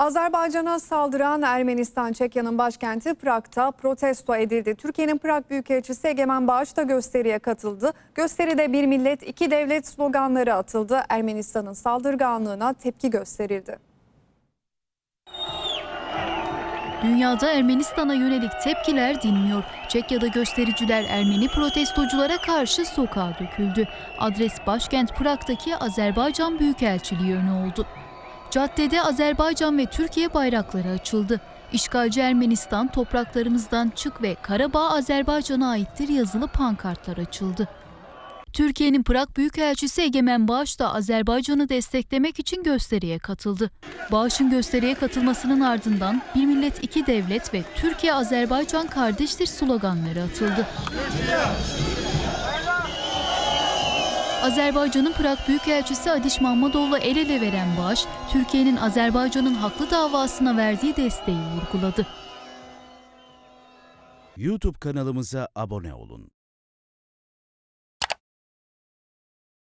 Azerbaycan'a saldıran Ermenistan Çekya'nın başkenti Prag'da protesto edildi. Türkiye'nin Prag Büyükelçisi Egemen Bağış da gösteriye katıldı. Gösteride bir millet iki devlet sloganları atıldı. Ermenistan'ın saldırganlığına tepki gösterildi. Dünyada Ermenistan'a yönelik tepkiler dinmiyor. Çekya'da göstericiler Ermeni protestoculara karşı sokağa döküldü. Adres başkent Prag'daki Azerbaycan Büyükelçiliği önü oldu. Caddede Azerbaycan ve Türkiye bayrakları açıldı. İşgalci Ermenistan topraklarımızdan çık ve Karabağ Azerbaycan'a aittir yazılı pankartlar açıldı. Türkiye'nin Prag Büyükelçisi Egemen Bağış da Azerbaycan'ı desteklemek için gösteriye katıldı. Bağış'ın gösteriye katılmasının ardından bir millet iki devlet ve Türkiye-Azerbaycan kardeştir sloganları atıldı. Azerbaycan'ın Prag Büyükelçisi Adiş Mahmudoğlu el ele veren Bağış, Türkiye'nin Azerbaycan'ın haklı davasına verdiği desteği vurguladı. YouTube kanalımıza abone olun.